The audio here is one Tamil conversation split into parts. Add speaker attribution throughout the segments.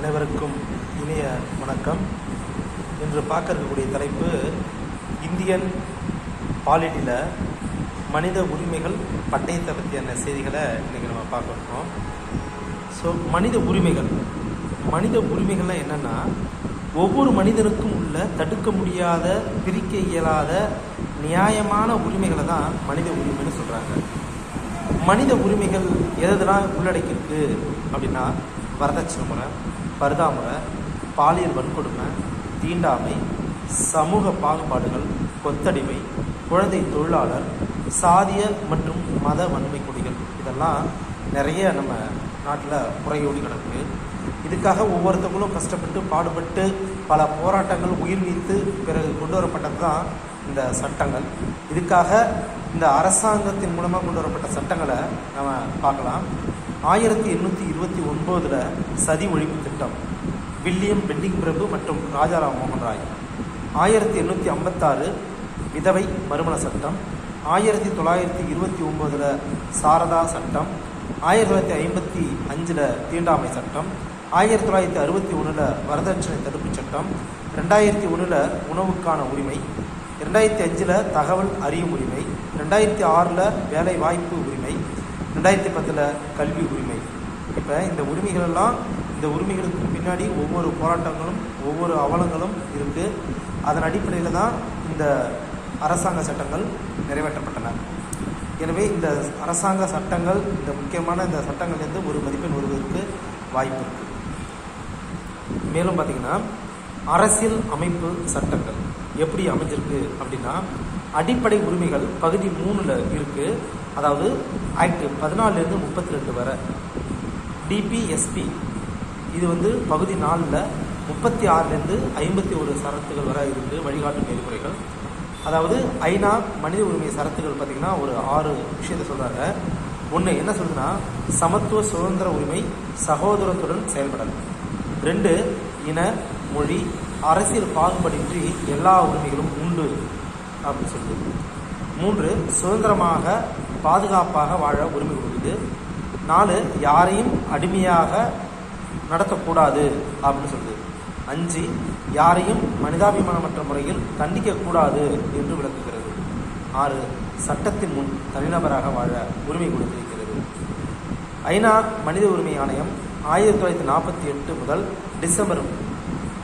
Speaker 1: அனைவருக்கும் இனிய வணக்கம். இன்று பார்க்க இருக்கக்கூடிய தலைப்பு இந்தியன் பாலிட்டியில் மனித உரிமைகள் பட்டயத்தை பற்றியான செய்திகளை இன்றைக்கி நம்ம பார்க்க இருக்கோம் ஸோ மனித உரிமைகள். மனித உரிமைகள்லாம் என்னென்னா ஒவ்வொரு மனிதனுக்கும் உள்ள தடுக்க முடியாத பிரிக்க இயலாத நியாயமான உரிமைகளை தான் மனித உரிமைன்னு சொல்கிறாங்க மனித உரிமைகள் எதெல்லாம் உள்ளடக்கியிருக்கு அப்படின்னா வரதட்சணை முறை பருதாமுறை பாலியல் வன்கொடுமை தீண்டாமை சமூக பாகுபாடுகள் கொத்தடிமை குழந்தை தொழிலாளர் சாதிய மற்றும் மத வன்மை கொடிகள். இதெல்லாம் நிறைய நம்ம நாட்டில் முறையோடி கிடக்கு. இதுக்காக ஒவ்வொருத்தவங்களும் கஷ்டப்பட்டு பாடுபட்டு பல போராட்டங்கள் உயிர் நீத்து பிறகு கொண்டு வரப்பட்டது தான் இந்த சட்டங்கள். இதுக்காக இந்த அரசாங்கத்தின் மூலமாக கொண்டு வரப்பட்ட சட்டங்களை நம்ம பார்க்கலாம். ஆயிரத்தி எண்ணூற்றி இருபத்தி ஒன்பதில் சதி ஒழிப்பு திட்டம். வில்லியம் பெண்டிங் பிரபு மற்றும் ராஜாராம் மோகன் ராய். ஆயிரத்தி எண்ணூற்றி ஐம்பத்தாறு விதவை மறுமண சட்டம். ஆயிரத்தி தொள்ளாயிரத்தி இருபத்தி ஒம்போதில் சாரதா சட்டம். ஆயிரத்தி தொள்ளாயிரத்தி ஐம்பத்தி அஞ்சில் தீண்டாமை சட்டம். ஆயிரத்தி தொள்ளாயிரத்தி அறுபத்தி ஒன்றில் வரதட்சணை தடுப்புச் சட்டம். ரெண்டாயிரத்தி ஒன்றில் உணவுக்கான உரிமை. ரெண்டாயிரத்தி அஞ்சில் தகவல் அறியும் உரிமை. ரெண்டாயிரத்தி ஆறில் வேலை வாய்ப்பு உரிமை. ரெண்டாயிரத்தி பத்தில் கல்வி உரிமை. இப்போ இந்த உரிமைகள் எல்லாம் இந்த உரிமைகளுக்கு பின்னாடி ஒவ்வொரு போராட்டங்களும் ஒவ்வொரு அவலங்களும் இருக்குது அதன் அடிப்படையில் தான் இந்த அரசாங்க சட்டங்கள் நிறைவேற்றப்பட்டன. எனவே இந்த அரசாங்க சட்டங்கள் இந்த முக்கியமான இந்த சட்டங்கள்லேருந்து ஒரு மதிப்பெண் வருவதற்கு வாய்ப்பு இருக்குது மேலும் பார்த்திங்கன்னா அரசியல் அமைப்பு சட்டங்கள் எப்படி அமைஞ்சிருக்கு அப்படின்னா அடிப்படை உரிமைகள் பகுதி மூணில் இருக்குது அதாவது ஆக்ட் பதினாலுலேருந்து முப்பத்தி ரெண்டு வரை டிபிஎஸ்பி இது வந்து பகுதி நாலில் முப்பத்தி ஆறுலேருந்து ஐம்பத்தி ஒரு சரத்துகள் வரை இருக்குது வழிகாட்டு நெறிமுறைகள். அதாவது ஐநா மனித உரிமை சரத்துகள் பார்த்திங்கன்னா ஒரு ஆறு விஷயத்தை சொல்கிறாங்க ஒன்று என்ன சொல்லுதுன்னா சமத்துவ சுதந்திர உரிமை சகோதரத்துடன் செயல்படல். ரெண்டு இன மொழி அரசியல் பாகுபாடின்றி எல்லா உரிமைகளும் உண்டு. அப்படின்னு சொல்லுது மூன்று சுதந்திரமாக பாதுகாப்பாக வாழ உரிமை கொடுக்குது. நாலு யாரையும் அடிமையாக நடத்தக்கூடாது அப்படின்னு சொல்லுது. அஞ்சு யாரையும் மனிதாபிமானமற்ற முறையில் தண்டிக்கக்கூடாது என்று விளக்குகிறது. ஆறு சட்டத்தின் முன் தனிநபராக வாழ உரிமை கொடுத்திருக்கிறது. ஐநா மனித உரிமை ஆணையம் ஆயிரத்தி தொள்ளாயிரத்தி நாற்பத்தி எட்டு முதல் டிசம்பர்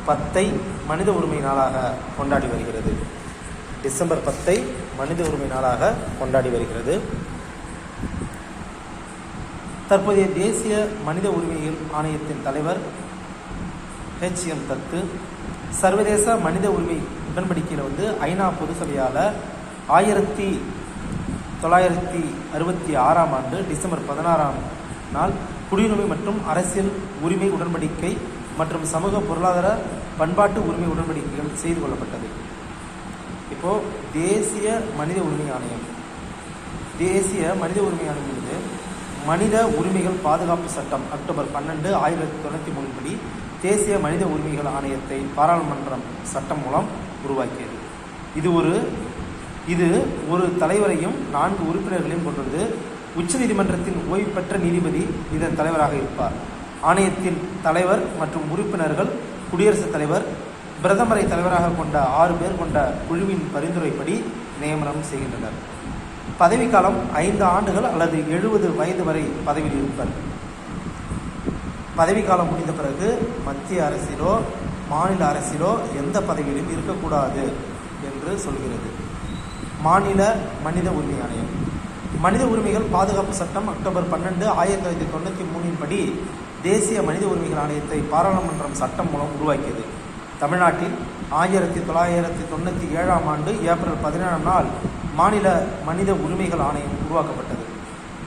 Speaker 1: பத்தை மனித உரிமை நாளாக கொண்டாடி வருகிறது. டிசம்பர் பத்தை மனித உரிமை நாளாக கொண்டாடி வருகிறது. தற்போதைய தேசிய மனித உரிமைகள் ஆணையத்தின் தலைவர் ஹெச் எம் தத்து சர்வதேச மனித உரிமை உடன்படிக்கையில் வந்து ஐநா பொதுசபையால் ஆயிரத்தி தொள்ளாயிரத்தி அறுபத்தி ஆறாம் ஆண்டு டிசம்பர் பதினாறாம் நாள் குடியுரிமை மற்றும் அரசியல் உரிமை உடன்படிக்கை மற்றும் சமூக பொருளாதார பண்பாட்டு உரிமை உடன்படிக்கைகள் செய்து கொள்ளப்பட்டது. இப்போது தேசிய மனித உரிமை ஆணையம். தேசிய மனித உரிமை ஆணையம் என்பது மனித உரிமைகள் பாதுகாப்பு சட்டம் அக்டோபர் பன்னெண்டு ஆயிரத்தி தொண்ணூற்றி மூணு படி தேசிய மனித உரிமைகள் ஆணையத்தை பாராளுமன்றம் சட்டம் மூலம் உருவாக்கியது. இது ஒரு இது ஒரு தலைவரையும் நான்கு உறுப்பினர்களையும் கொண்டுள்ளது உச்சநீதிமன்றத்தின் ஓய்வு பெற்ற நீதிபதி இதன் தலைவராக இருப்பார். ஆணையத்தின் தலைவர் மற்றும் உறுப்பினர்கள் குடியரசுத் தலைவர் பிரதமரை தலைவராக கொண்ட ஆறு பேர் கொண்ட குழுவின் பரிந்துரைப்படி நியமனம் செய்கின்றனர். பதவிக்காலம் ஐந்து ஆண்டுகள் அல்லது எழுபது வயது வரை பதவியில் இருப்பர். பதவிக்காலம் முடிந்த பிறகு மத்திய அரசிலோ மாநில அரசிலோ எந்த பதவியிலும் இருக்கக்கூடாது என்று சொல்கிறது. மாநில மனித உரிமை ஆணையம். மனித உரிமைகள் பாதுகாப்பு சட்டம் அக்டோபர் பன்னெண்டு ஆயிரத்தி தொள்ளாயிரத்தி தொண்ணூற்றி மூணின் படி தேசிய மனித உரிமைகள் ஆணையத்தை பாராளுமன்றம் சட்டம் மூலம் உருவாக்கியது. தமிழ்நாட்டில் ஆயிரத்தி தொள்ளாயிரத்தி தொண்ணூற்றி ஏழாம் ஆண்டு ஏப்ரல் பதினேழாம் நாள் மாநில மனித உரிமைகள் ஆணையம் உருவாக்கப்பட்டது.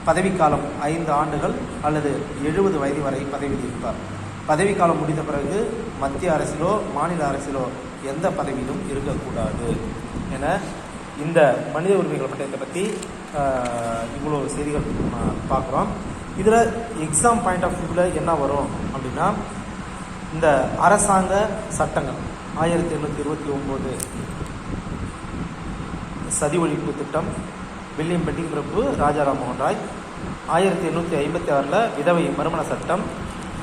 Speaker 1: பதவிக்காலம் ஐந்து ஆண்டுகள் அல்லது எழுபது வயது வரை பதவியில் இருப்பார் பதவிக்காலம் முடிந்த பிறகு மத்திய அரசிலோ மாநில அரசிலோ எந்த பதவியிலும் இருக்கக்கூடாது என இந்த மனித உரிமைகள் பட்டயத்தை பற்றி இவ்வளோ செய்திகள் பார்க்குறோம். இதில் எக்ஸாம் பாயிண்ட் ஆஃப் வியூவில் என்ன வரும் அப்படின்னா இந்த அரசாங்க சட்டங்கள். ஆயிரத்தி எண்ணூற்றி இருபத்தி ஒம்பது சதி ஒழிப்பு திட்டம் வில்லியம் பெட்டிங் பிரபு ராஜாராம் மோகன் ராய். ஆயிரத்தி எண்ணூற்றி ஐம்பத்தி ஆறில் விதவை மறுமண சட்டம்.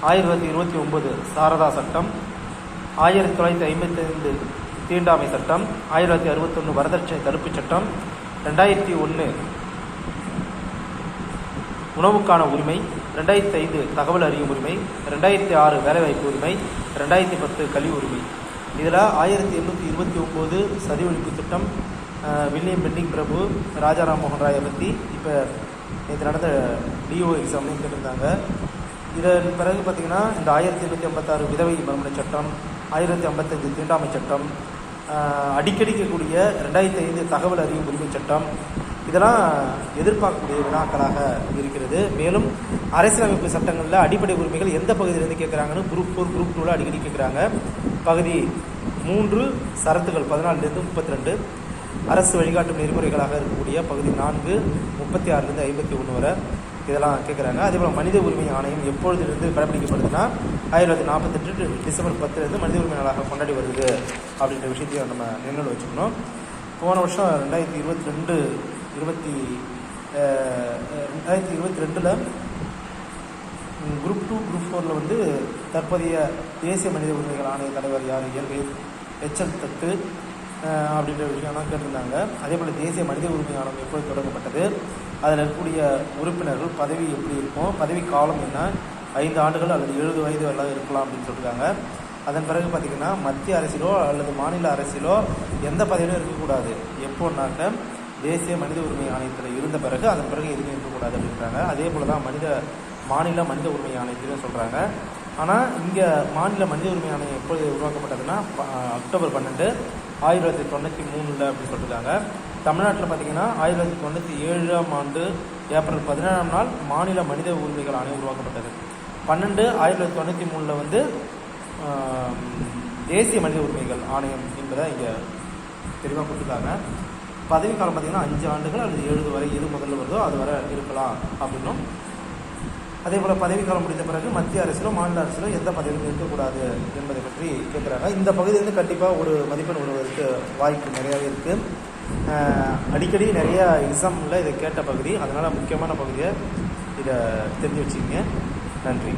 Speaker 1: ஆயிரத்தி தொள்ளாயிரத்தி இருபத்தி ஒம்பது சாரதா சட்டம். ஆயிரத்தி தொள்ளாயிரத்தி ஐம்பத்தி ஐந்து தீண்டாமை சட்டம். ஆயிரத்தி தொள்ளாயிரத்தி அறுபத்தொன்று வரதட்சணை தடுப்புச் சட்டம். ரெண்டாயிரத்தி ஒன்று உணவுக்கான உரிமை ரெண்டாயிரத்தி ஐந்து தகவல் அறியும் உரிமை ரெண்டாயிரத்தி ஆறு வேலைவாய்ப்பு உரிமை ரெண்டாயிரத்தி பத்து கல்வி உரிமை. இதில் ஆயிரத்தி எண்ணூற்றி இருபத்தி ஒம்பது சதி ஒழிப்பு திட்டம் வில்லியம் பெண்டிங் பிரபு ராஜாராம் மோகன் ராயை பற்றி இப்போ நேற்று நடந்த டிஓ எக்ஸாம்னு கேட்டிருந்தாங்க. இதன் பிறகு பார்த்திங்கன்னா இந்த ஆயிரத்தி எண்ணூற்றி ஐம்பத்தாறு விதவை மறுமண சட்டம் ஆயிரத்தி ஐம்பத்தஞ்சு தீண்டாமை சட்டம் அடிக்கடிக்கக்கூடிய ரெண்டாயிரத்தி ஐந்து தகவல் அறியும் உரிமை சட்டம் இதெல்லாம் எதிர்பார்க்கக்கூடிய வினாக்களாக இருக்கிறது. மேலும் அரசியலமைப்பு சட்டங்களில் அடிப்படை உரிமைகள் எந்த பகுதியிலிருந்து கேட்குறாங்கன்னு குரூப் ஃபோர் குரூப் டூவில் அடிக்கடி கேட்குறாங்க. பகுதி மூன்று சரத்துகள் பதினாலுலேருந்து முப்பத்தி ரெண்டு அரசு வழிகாட்டும் நெறிமுறைகளாக இருக்கக்கூடிய பகுதி நான்கு முப்பத்தி ஆறுலேருந்து ஐம்பத்தி ஒன்று வரை இதெல்லாம் கேட்குறாங்க. அதே போல் மனித உரிமை ஆணையம் எப்பொழுதுலேருந்து கடைபிடிக்கப்படுதுன்னா ஆயிரத்தி தொள்ளாயிரத்தி நாற்பத்தெட்டு டிசம்பர் பத்துலேருந்து மனித உரிமை நாளாக கொண்டாடி வருது. அப்படின்ற விஷயத்தையும் நம்ம நினைவில் வச்சுக்கணும். போன வருஷம் ரெண்டாயிரத்தி இருபத்தி ரெண்டு இருபத்தி ரெண்டாயிரத்தி இருபத்தி ரெண்டில் குரூப் டூ குரூப் ஃபோரில் வந்து தற்போதைய தேசிய மனித உரிமைகள் ஆணைய தலைவர் யார்? இயல்பு எச்எல் தத்து அப்படின்ற விஷயம்லாம் கேட்டிருந்தாங்க. அதே போல் தேசிய மனித உரிமை ஆணையம் எப்போது தொடங்கப்பட்டது? அதில் இருக்கக்கூடிய உறுப்பினர்கள் பதவி எப்படி இருக்கும்? பதவி காலம் என்ன? ஐந்து ஆண்டுகள் அல்லது எழுபது வயது வரலாம் இருக்கலாம் அப்படின்னு சொல்லியிருக்காங்க அதன் பிறகு பார்த்திங்கன்னா மத்திய அரசிலோ அல்லது மாநில அரசிலோ எந்த பதவியிலும் இருக்கக்கூடாது. எப்போன்னாக்க தேசிய மனித உரிமை ஆணையத்தில் இருந்த பிறகு அதன் பிறகு எதுவுமே இருக்கக்கூடாது அப்படின்றாங்க. அதே போல் தான் மனித மாநில மனித உரிமை ஆணையத்திலும் சொல்கிறாங்க ஆனால் இங்கே மாநில மனித உரிமை ஆணையம் எப்பொழுது உருவாக்கப்பட்டதுன்னா அக்டோபர் பன்னெண்டு ஆயிரத்தி தொள்ளாயிரத்தி தொண்ணூற்றி மூணில் அப்படின்னு சொல்லியிருக்காங்க தமிழ்நாட்டில் பார்த்தீங்கன்னா ஆயிரத்தி தொள்ளாயிரத்தி தொண்ணூற்றி ஏழாம் ஆண்டு ஏப்ரல் பதினேழாம் நாள் மாநில மனித உரிமைகள் ஆணையம் உருவாக்கப்பட்டது. பன்னெண்டு ஆயிரத்தி தொள்ளாயிரத்தி தொண்ணூற்றி மூணில் வந்து தேசிய மனித உரிமைகள் ஆணையம் என்பதை இங்கே தெளிவாக கொடுத்துருக்காங்க. பதவிக்காலம் பார்த்தீங்கன்னா அஞ்சு ஆண்டுகள் அல்லது ஏழு வரை எது முதல்ல வருதோ அது வரை இருக்கலாம் அப்படின்னும். அதே போல் பதவிக்காலம் முடிந்த பிறகு மத்திய அரசிலோ மாநில அரசிலோ எந்த பதவியும் இருக்கக்கூடாது என்பதை பற்றி கேட்குறாங்க. இந்த பகுதியிலேருந்து கண்டிப்பாக ஒரு மதிப்பெண் வருவதற்கு வாய்ப்பு நிறையாவே இருக்குது அடிக்கடி நிறைய எக்ஸாமில் இதை கேட்ட பகுதி அதனால் முக்கியமான பகுதியை இதை தெரிஞ்சு வச்சுக்கோங்க. நன்றி.